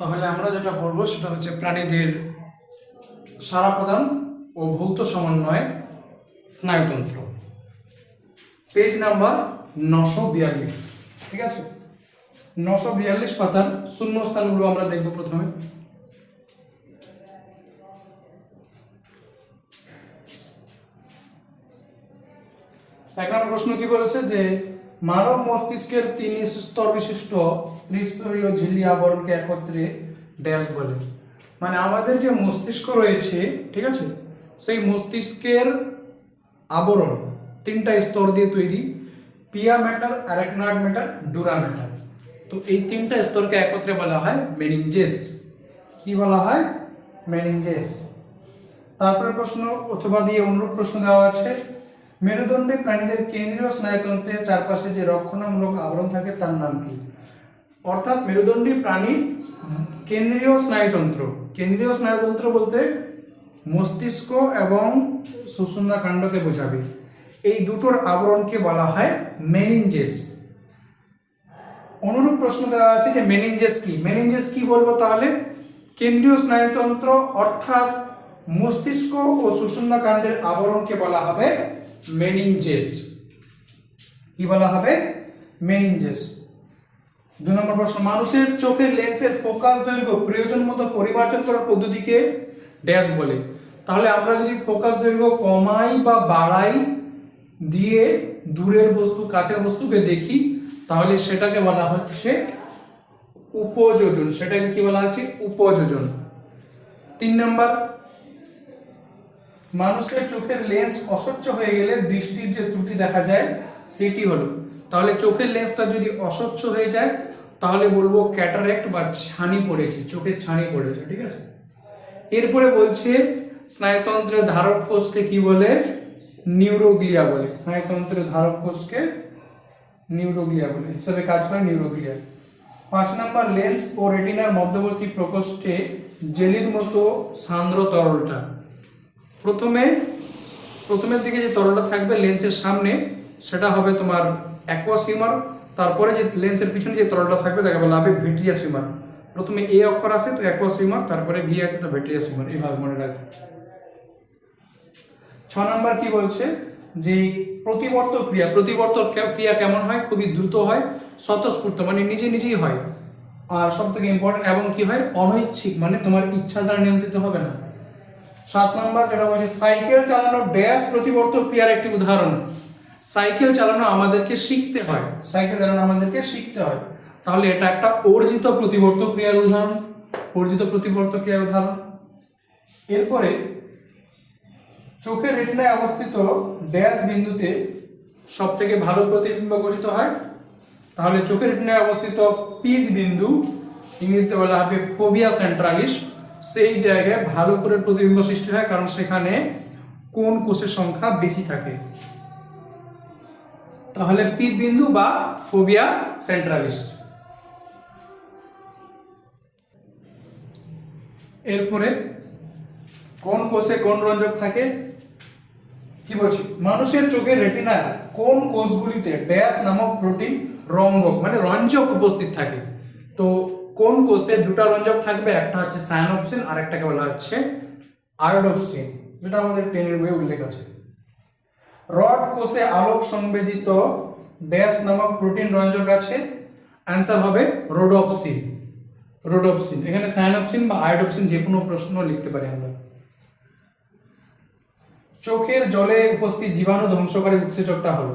তাহলে আমরা যেটা পড়ব সেটা হচ্ছে প্রাণীদের সারা প্রদান ও ভৌত সমন্বয় স্নায়ুতন্ত্র। পেজ নাম্বার নশো বিয়াল্লিশ। ঠিক আছে? নশো বিয়াল্লিশ পাতার শূন্য স্থানগুলো আমরা দেখব প্রথমে। এক নম্বর প্রশ্ন কি বলেছে যে মানব মস্তিষ্কের তিন স্তর বিশিষ্ট ত্রিস্তরীয় ঝিল্লি আবরণকে একত্রে ড্যাশ বলে। মানে আমাদের যে মস্তিষ্ক রয়েছে, ঠিক আছে? সেই মস্তিষ্কের আবরণ তিনটা স্তর দিয়ে তৈরি, pia mater arachnoid mater, dura mater. তো এই তিনটা স্তরকে একত্রে বলা হয় মেনিনজেস। কি বলা হয়? মেনিনজেস। তারপরে প্রশ্ন, অথবা দিয়ে অনুরূপ প্রশ্ন দেওয়া আছে। মেরুদণ্ডী প্রাণীদের কেন্দ্রীয় স্নায়ুতন্ত্রের চারপাশে যে রক্ষণামূলক আবরণ থাকে তার নাম কি? অর্থাৎ মেরুদণ্ডী প্রাণীর কেন্দ্রীয় স্নায়ুতন্ত্র। কেন্দ্রীয় স্নায়ুতন্ত্র বলতে মস্তিষ্ক এবং সুষুম্না কাণ্ডকে বোঝাবে। এই দুটোর আবরণকে বলা হয় মেনিনজেস। অনুরূপ প্রশ্ন দেওয়া আছে যে মেনিনজেস কি? মেনিনজেস কি বলব তাহলে? কেন্দ্রীয় স্নায়ুতন্ত্র অর্থাৎ মস্তিষ্ক ও সুষুম্না কাণ্ডের আবরণকে বলা হবে মেনিনজেস কি বলা হবে? মেনিনজেস দুই নম্বর প্রশ্ন, মানুষের চোখের লেন্সের ফোকাস দৈর্ঘ্য প্রয়োজন মতো পরিমার্জন করার পদ্ধতিকে ড্যাশ বলে। তাহলে আমরা যদি ফোকাস দৈর্ঘ্য কমাই বা বাড়াই দিয়ে দূরের বস্তু, কাছের বস্তুকে দেখি, তাহলে সেটাকে বলা হচ্ছে উপযোজন। সেটাকে কি বলা হচ্ছে? উপযোজন। তিন নম্বর মানুষের চোখের লেন্স অস্বচ্ছ হয়ে গেলে দৃষ্টির যে ত্রুটি দেখা যায়, সেটি হলো। তাহলে চোখের লেন্সটা যদি অস্বচ্ছ হয়ে যায়, তাহলে বলব ক্যাটারেক্ট বা ছানি পড়েছে, চোখের ছানি পড়েছে, ঠিক আছে? এরপরে বলছে, স্নায়ুতন্ত্রের ধারক কোষকে কি বলে? নিউরোগ্লিয়া বলে। স্নায়ুতন্ত্রের ধারক কোষকে নিউরোগ্লিয়া বলে। হিসাবে কাজ করে নিউরোগ্লিয়া পাঁচ নাম্বার লেন্স ও রেটিনার মধ্যবর্তী প্রকোষ্ঠে জেলির মতো সান্দ্র তরলটা। প্রথমে, প্রথমের দিকে যে তরলটা থাকবে লেন্সের সামনে, সেটা হবে তোমার অ্যাকোয়াসিমার তারপরে যে লেন্সের পিছনে যে তরলটা থাকবে, তাকে বলা হবে ভিট্রিয়া সুইমার প্রথমে এ অক্ষর আসে তো অ্যাকোয়াসিমার তারপরে ভি আছে তো ভিট্রিয়া সুইমার এইভাবে মনে রাখবে। ছ নম্বর কি বলছে? যে প্রতিবর্ত ক্রিয়া প্রতিবর্ত ক্রিয়া কেমন হয়? খুবই দ্রুত হয়, স্বতঃস্ফূর্ত মানে নিজে নিজেই হয়। আর সব থেকে ইম্পর্টেন্ট এবং কি হয়? অনৈচ্ছিক মানে তোমার ইচ্ছা দ্বারা নিয়ন্ত্রিত হবে না। সাত নম্বর যেটা বলছে, সাইকেল চালানো ড্যাশ প্রতিবর্ত ক্রিয়ার একটি উদাহরণ। সাইকেল চালানো আমাদেরকে শিখতে হয়। সাইকেল চালানো আমাদেরকে শিখতে হয়। তাহলে এটা একটা অর্জিত প্রতিবর্ত ক্রিয়ার উদাহরণ। অর্জিত প্রতিবর্ত ক্রিয়ার উদাহরণ। এরপরে চোখের রেটিনায় অবস্থিত ড্যাশ বিন্দুতে সব থেকে ভালো প্রতিবিম্ব গঠিত হয়। তাহলে চোখের রেটিনায় অবস্থিত পিচ বিন্দু, ইংরেজিতে বলা হবে ফোবিয়া সেন্ট্রালিস। সেই জায়গায় ভালো করে প্রতিবিম্ব সৃষ্টি হয়, কারণ সেখানে কোন কোষের সংখ্যা বেশি থাকে। তাহলে পিচ বিন্দু বা ফোবিয়া সেন্ট্রালিস। এরপরে কোন কোষে কোন রঞ্জক থাকে? কি বলছি? মানুষের চোখের রেটিনার কোন কোষগুলিতে ড্যাশ নামক প্রোটিন রঙ্গক মানে রঞ্জক উপস্থিত থাকে। তো কোন কোষে দুটো রঞ্জক থাকবে? একটা হচ্ছে সায়ানোপসিন আর একটাকে বলা হচ্ছে আয়োডোপসিন, যেটা আমাদের টেনের বইয়ে উল্লেখ আছে। রড কোষে আলোক সংবেদিত ড্যাশ নামক প্রোটিন রঞ্জক আছে। অ্যান্সার হবে রোডোপসিন। রোডোপসিন, এখানে সায়ানোপসিন বা আয়োডোপসিন যে কোনো প্রশ্ন লিখতে পারি আমরা। চোখের জলে উপস্থিত জীবাণু ধ্বংসকারী উৎসেচকটা হলো।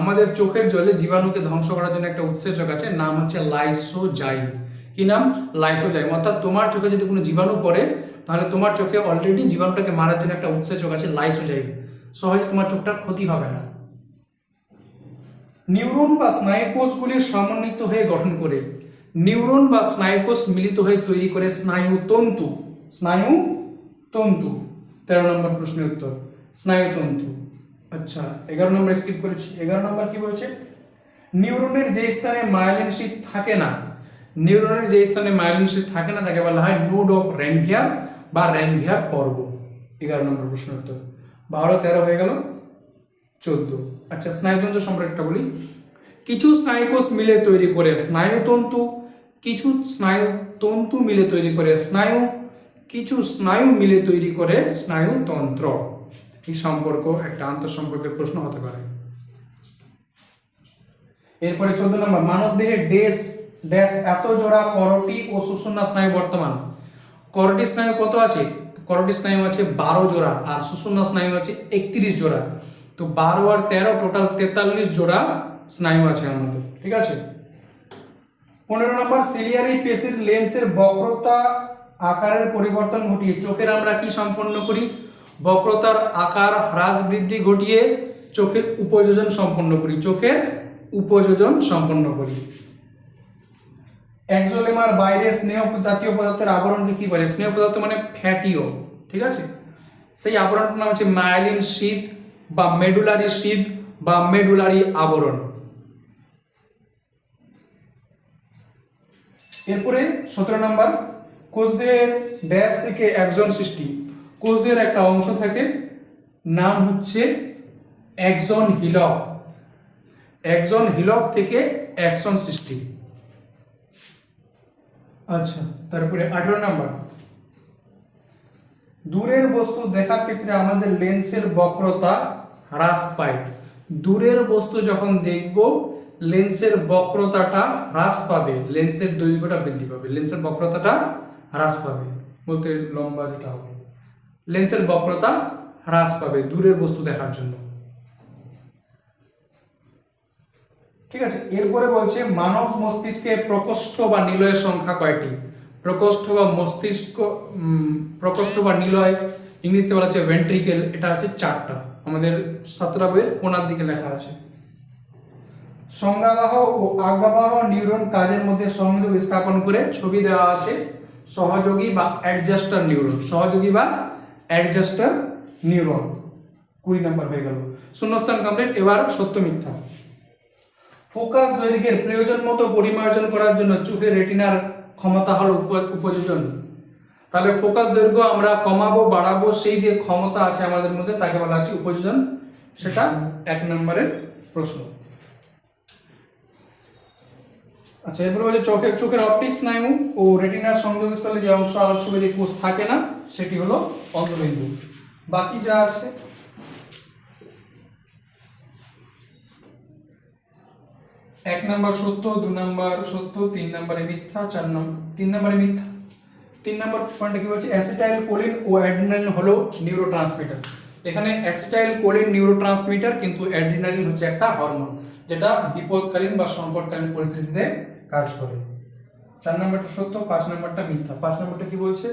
আমাদের চোখের জলে জীবাণুকে ধ্বংস করার জন্য একটা উৎসেচক আছে, নাম হচ্ছে লাইসোজাইম। কি নাম? লাইসোজাইম অর্থাৎ তোমার চোখে যদি কোনো জীবাণু পড়ে, তাহলে তোমার চোখে অলরেডি জীবাণুটাকে মারার জন্য একটা উৎসেচক আছে লাইসোজাইম সহজে তোমার চোখটার ক্ষতি হবে না। নিউরন বা স্নায়ুকোষগুলি সমন্বিত হয়ে গঠন করে। নিউরন বা স্নায়ুকোষ মিলিত হয়ে তৈরি করে স্নায়ু তন্তু। স্নায়ু তন্তু। তেরো নম্বর প্রশ্নের উত্তর। স্নায়ুতন্তু আচ্ছা এগারো নম্বর স্কিপ করেছি। এগারো নম্বর কি বলছে? নিউরনের যে স্থানে মায়োলিন থাকে না নিউরনের যে স্থানে মায়োলিন থাকে না, তাকে বলা হয় নোড অফ রেনভিয়ার বা রেনভিয়ার পর্ব। এগারো নম্বর প্রশ্ন উত্তর। বারো, তেরো হয়ে গেল, চোদ্দ। আচ্ছা স্নায়ুতন্ত্র সম্পর্কে বলি। কিছু স্নায়ুকোষ মিলে তৈরি করে স্নায়ুতন্তু, কিছু স্নায়ু তন্তু মিলে তৈরি করে স্নায়ু, কিছু স্নায়ু মিলে তৈরি করে স্নায়ুতন্ত্র। এই সম্পর্ক, একটা আন্তঃসম্পর্কের প্রশ্ন হতে পারে। এরপরে চোদ্দ নম্বর মানব দেহে ডেস ড্যাশ এত জোড়া করটি ও সুষুম্না স্নায়ু বর্তমান। করটি স্নায়ু কত আছে? করটি স্নায়ু আছে বারো জোড়া আর সুষুম্না স্নায়ু আছে একত্রিশ জোড়া। তো বারো আর তেরো টোটাল তেতাল্লিশ জোড়া স্নায়ু আছে আমাদের, ঠিক আছে? পনেরো নম্বর সিলিয়ারি পেশির লেন্সের বক্রতা আকারের পরিবর্তন ঘটিয়ে চোখের আমরা কি সম্পন্ন করি? বক্রতার আকার হ্রাস বৃদ্ধি ঘটিয়ে চোখের উপযোজন সম্পন্ন করি, চোখের উপযোজন সম্পন্ন করি। এক্সোলেমার বাইরে স্নেহ জাতীয় পদার্থের আবরণকে কি বলে? স্নেহ পদার্থ মানে ফ্যাটিও ঠিক আছে? সেই আবরণটার নাম হচ্ছে মায়ালিন শীত বা মেডুলারি শীত বা মেডুলারি আবরণ। এরপরে সতেরো নম্বর, কোষদের ড্যাশ থেকে একজন সৃষ্টি। কোষদের একটা অংশ থাকে, নাম হচ্ছে একজন হিলক। একজন হিলক থেকে একজন সৃষ্টি। আচ্ছা তারপরে আঠেরো নাম্বার। দূরের বস্তু দেখার ক্ষেত্রে আমাদের লেন্সের বক্রতা হ্রাস পায়। দূরের বস্তু যখন দেখব, লেন্সের বক্রতাটা হ্রাস পাবে, লেন্সের দৈর্ঘ্যটা বৃদ্ধি পাবে, লেন্সের বক্রতাটা হ্রাস পাবে। বলতে লম্বা যেটা হবে। লেন্সের বক্রতা হ্রাস পাবে দূরের বস্তু দেখার জন্য। ঠিক আছে? এরপরে বলছে, মানব মস্তিষ্কে প্রকোষ্ঠ বা নিলয়ের সংখ্যা কয়টি? প্রকোষ্ঠ বা মস্তিষ্ক প্রকোষ্ঠ বা নিলয়, ইংলিশে বলা হচ্ছে ভেন্ট্রিকেল এটা আছে চারটা। আমাদের সাতটা বইয়ের কোনার দিকে লেখা আছে। সংজ্ঞাবাহ ও আজ্ঞাবাহ নিউরন কাজের মধ্যে সংযোগ স্থাপন করে ছবি দেওয়া আছে সহযোগী বা অ্যাডজাস্টার নিউরন সহযোগী বা অ্যাডজাস্টার নিউরন কুড়ি নাম্বার হয়ে গেল। শূন্যস্থান কমপ্লিট এবার সত্য মিথ্যা। ফোকাস দৈর্ঘ্যের প্রয়োজন মতো পরিমার্জন করার জন্য চোখের রেটিনার ক্ষমতা হল উপযোজন। তাহলে ফোকাস দৈর্ঘ্য আমরা কমাবো, বাড়াবো, সেই যে ক্ষমতা আছে আমাদের মধ্যে তাকে বলা হচ্ছে উপযোজন। সেটা এক নম্বরের প্রশ্ন। আচ্ছা এরপরে বলছে চোখের চোখের অপটিক স্নায়ু ও রেটিনার সংযোগস্থলে যে অংশ আলোকসবেদী কোষ থাকে না, সেটি হলো অন্তর্বিন্দু। বাকি যা আছে এক নম্বর সত্য, দু নম্বর সত্য, তিন নম্বরে মিথ্যা, চার নম্বর তিন নম্বরে মিথ্যা। তিন নম্বর পয়েন্টে কি বলছে? অ্যাসিটাইল কোলিন ও অ্যাড্রিনালিন হলো নিউরো এখানে অ্যাসিটাইল কোলিন নিউরো ট্রান্সমিটার কিন্তু অ্যাড্রিনালিন হচ্ছে একটা হরমোন যেটা বিপদকালীন বা সংকটকালীন পরিস্থিতিতে কাজ করে। চার নম্বরটা সত্য, পাঁচ নম্বরটা মিথ্যা। পাঁচ নম্বরটা কি বলছে?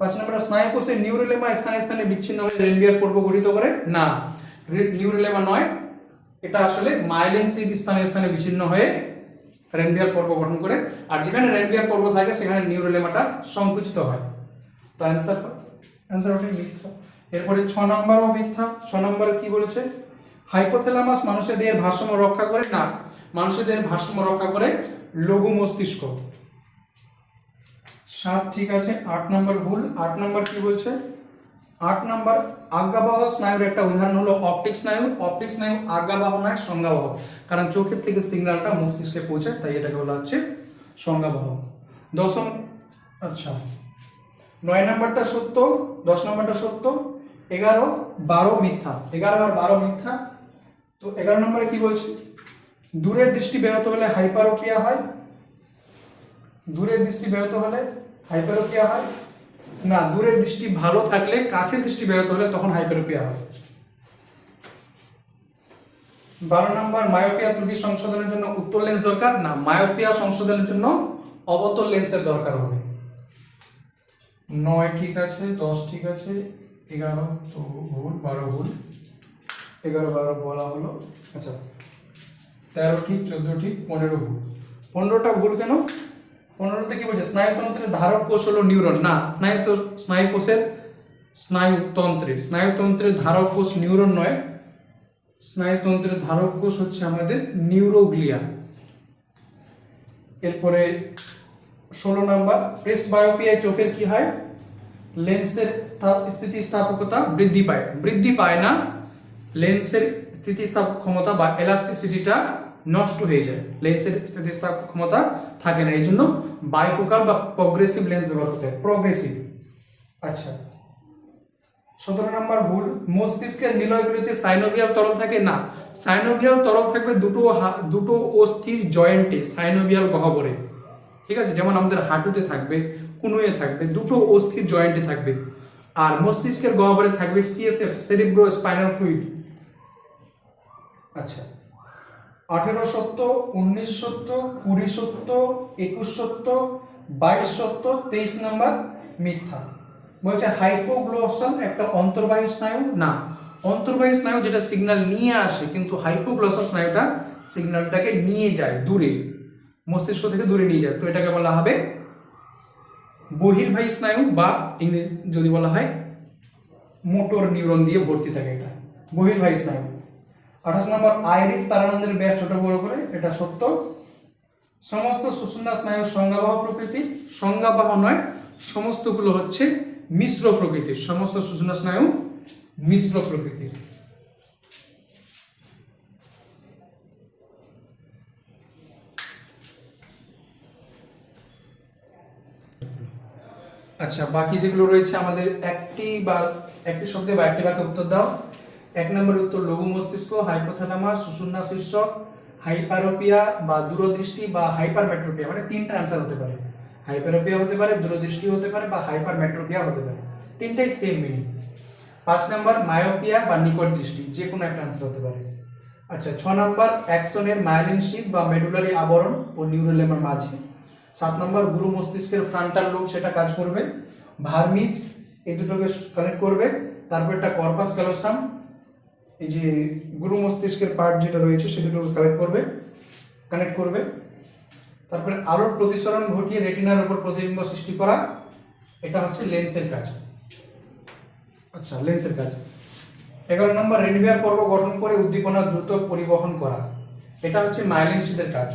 পাঁচ নম্বরটা স্নায়ুকোষের নিউরোলেমা স্থানে স্থানে বিচ্ছিন্ন হয়ে রেনবিয়ার পর্ব গঠিত করে? না। নিউরোলেমা নয় এটা আসলে মাইলেন সিদ স্থানে স্থানে বিচ্ছিন্ন হয়ে রেনবিয়ার পর্ব গঠন করে। আর যেখানে রেনবিয়ার পর্ব থাকে, সেখানে নিউরোলেমাটা সংকুচিত হয়। তো অ্যান্সার অ্যান্সার ওটাই মিথ্যা। এরপরে ছ নম্বরও মিথ্যা। ছ নম্বর কি বলেছে? হাইপোথ্যালামাস মানুষের দেহের ভারসাম্য রক্ষা করে না, মানুষের দেহের ভারসাম্য রক্ষা করে লঘু মস্তিষ্ক। সাত, ঠিক আছে। আট নম্বর ভুল। আট নম্বর কি বলছে? আট নম্বর, আজ্ঞাবাহ স্নায়ুর একটা উদাহরণ হলো অপটিক স্নায়ু। অপটিক স্নায়ু আজ্ঞাবাহ নয়, সংজ্ঞাবাহ। কারণ চোখের থেকে সিগন্যালটা মস্তিষ্কে পৌঁছায়, তাই এটাকে বলা হচ্ছে সংজ্ঞাবাহ। দশম আচ্ছা। নয় নম্বরটা সত্য, দশ নম্বরটা সত্য, এগারো, বারো মিথ্যা। এগারো আর বারো মিথ্যা, তো এগারো নম্বরে কি বলছে? দূরের দৃষ্টি ব্যাহত হলে হাইপারোপিয়া হয়। দূরের দৃষ্টি ব্যাহত হলে হাইপারোপিয়া হয়। না, দূরের দৃষ্টি ভালো থাকলে, কাছের দৃষ্টি ব্যাহত হলে তখন হাইপারোপিয়া হয়। বারো নম্বর, মায়োপিয়া ত্রুটি সংশোধনের জন্য উত্তর লেন্স দরকার? না, মায়োপিয়া সংশোধনের জন্য অবতল লেন্সের দরকার হবে। নয় ঠিক আছে, দশ ঠিক আছে, এগারো তো ভুল, বারো ভুল। এগারো, বারো বলা হলো। আচ্ছা তেরো ঠিক, চোদ্দ ঠিক, পনেরো ভুল। পনেরোটা ভুল কেন? পনেরোতে কি বলছে? স্নায়ুতন্ত্রের ধারক কোষ হলো নিউরন। না স্নায়ু স্নায়ু কোষের স্নায়ুতন্ত্রের। স্নায়ুতন্ত্রের ধারক কোষ নিউরন নয়, স্নায়ুতন্ত্রের ধারক কোষ হচ্ছে আমাদের নিউরোগ্লিয়া। এরপরে ষোলো নাম্বার, প্রেস বায়োপিয়ায় চোখের কি হয়? লেন্সের স্থা- স্থিতিস্থাপকতা বৃদ্ধি পায়। বৃদ্ধি পায় না, লেন্সের স্থিতিস্থাপক ক্ষমতা বা এলাস্টিসিটিটা নষ্ট হয়ে যায়। লেন্সের স্থিতিস্থাপক ক্ষমতা থাকে না এই জন্য বাইফোকাল বা প্রগ্রেসিভ লেন্স ব্যবহার করতে হয়। প্রগ্রেসিভ আচ্ছা। সতেরো নম্বর ভুল, মস্তিষ্কের নিলয়গুলিতে সাইনোভিয়াল তরল থাকে? না। সাইনোভিয়াল তরল থাকবে দুটো দুটো অস্থির জয়েন্টে সাইনোভিয়াল গহ্বরে। ঠিক আছে? যেমন আমাদের হাঁটুতে থাকবে, কুনুয়ে থাকবে, দুটো অস্থির জয়েন্টে থাকবে। আর মস্তিষ্কের গহ্বরে থাকবে সিএসএফ সেরিব্রো স্পাইনাল ফ্লুইড আচ্ছা। আঠেরো সত্য, উনিশ সত্য, কুড়ি সত্য, একুশ সত্য, বাইশ সত্য, তেইশ নাম্বার মিথ্যা। বলছে হাইপোগ্লোসাল একটা অন্তর্বাহী স্নায়ু? না। অন্তর্বাহী স্নায়ু যেটা সিগন্যাল নিয়ে আসে, কিন্তু হাইপোগ্লোসাল স্নায়ুটা সিগন্যালটাকে নিয়ে যায় দূরে। মস্তিষ্ক থেকে দূরে নিয়ে যায়। তো এটাকে বলা হবে বহির্বাহী স্নায়ু বা ইংরেজি যদি বলা হয়, মোটর নিউরন দিয়ে ভর্তি থাকে এটা। বহির্বাহী স্নায়ু। আঠাশ নম্বর আইরিস তারানন্দের ব্যাস ছোট বড় করে, এটা সত্য। সমস্ত সুষুম্না স্নায়ু সংজ্ঞাবাহ প্রকৃতির সংজ্ঞাবাহ নয়, সমস্তগুলো হচ্ছে মিশ্র প্রকৃতির, সমস্ত সুষুম্না স্নায়ু মিশ্র প্রকৃতির। আচ্ছা বাকি যেগুলো রয়েছে আমাদের একটি বা একটি শব্দে বা একটি বাক্যে উত্তর দাও। এক নম্বর উত্তর, লঘু মস্তিষ্ক, হাইপোথ্যালামাস, সুষুম্না শীর্ষক, হাইপারোপিয়া বা দূরদৃষ্টি বা হাইপারমেট্রোপিয়া মানে তিনটা অ্যান্সার হতে পারে। হাইপারোপিয়া হতে পারে, দূরদৃষ্টি হতে পারে বা হাইপারমেট্রোপিয়া হতে পারে। তিনটাই সেম মিনিং পাঁচ নাম্বার, মায়োপিয়া বা নিকট দৃষ্টি, যে কোনো একটা অ্যান্সার হতে পারে। আচ্ছা ছ নম্বর, অ্যাকশনের মায়ালিন শীত বা মেডুলারি আবরণ ও নিউরোলেমার মাঝে। সাত নম্বর, গুরু মস্তিষ্কের ফ্রন্টাল লোব সেটা কাজ করবে। ভার্মিজ এই দুটোকে কানেক্ট করবে। তারপর একটা কর্পাস ক্যালোসাম এই যে গুরু মস্তিষ্কের পার্ট যেটা রয়েছে, সে দুটোকে কালেক্ট করবে কানেক্ট করবে। তারপরে আলোর প্রতিসরণ ঘটিয়ে রেটিনার উপর প্রতিবিম্ব সৃষ্টি করা, এটা হচ্ছে লেন্সের কাজ। আচ্ছা লেন্সের কাজ। এগারো নম্বর রেনভিয়ার পর্ব গঠন করে উদ্দীপনা দ্রুত পরিবহন করা। এটা হচ্ছে মাইলিন শীতের কাজ।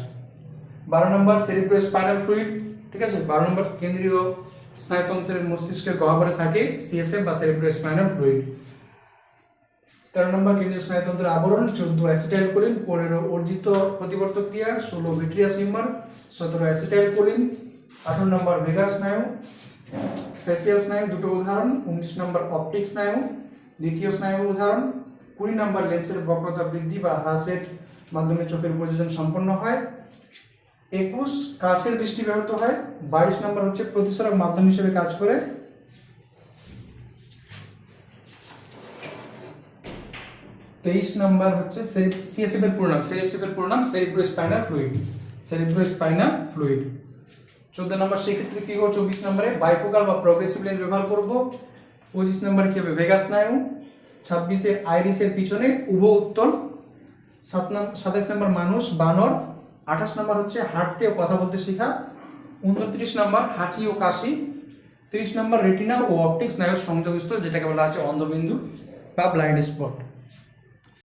বারো নম্বর সেরিব্রো স্পাইনাল ফ্লুইড ঠিক আছে? বারো নম্বর, কেন্দ্রীয় স্নায়ুতন্ত্রের মস্তিষ্কের গহ্বরে থাকে সিএসএফ বা সেরিব্রো স্পাইনাল ফ্লুইড তেরো নম্বর কেন্দ্রীয় স্নায়ুতন্ত্রের আবরণ, চোদ্দ অ্যাসিটাইল কোলিন পনেরো অর্জিত প্রতিবর্ত ক্রিয়া, ষোলো ভিট্রিয়াস হিউমার সতেরো অ্যাসিটাইল কোলিন আঠারো নম্বর ভেগাস স্নায়ু, ফেসিয়াল স্নায়ু, দুটো উদাহরণ, উনিশ নম্বর অপটিক স্নায়ু, দ্বিতীয় স্নায়ুর উদাহরণ, কুড়ি নম্বর লেন্সের বক্রতা বৃদ্ধি বা হ্রাসের মাধ্যমে চোখের উপযোজন সম্পন্ন হয়, একুশ কাছের দৃষ্টি ব্যাহত হয়, বাইশ নম্বর হচ্ছে প্রতিসরক মাধ্যম হিসেবে কাজ করে তেইশ নম্বর হচ্ছে সিএসএফ এর পুরো সিএসএফ এর পুরো cerebro spinal fluid cerebro spinal fluid চোদ্দ নম্বর, সেক্ষেত্রে কি করব চব্বিশ নম্বরে বাইফোকাল বা প্রোগ্রেসিভ লেন্স ব্যবহার করব। পঁচিশ নম্বরে কি হবে? ভেগাস স্নায়ু। ছাব্বিশে আইরিসের পিছনে উভ উত্তল। সাত নম্বর সাতাশ নম্বর মানুষ, বানর। আঠাশ নম্বর হচ্ছে হাঁটতে ও কথা বলতে শেখা। উনত্রিশ নম্বর হাঁচি ও কাশি। তিরিশ নম্বর রেটিনা ও অপটিক স্নায়ুর সংযোগস্থল, যেটাকে বলা আছে অন্ধবিন্দু বা ব্লাইন্ড স্পট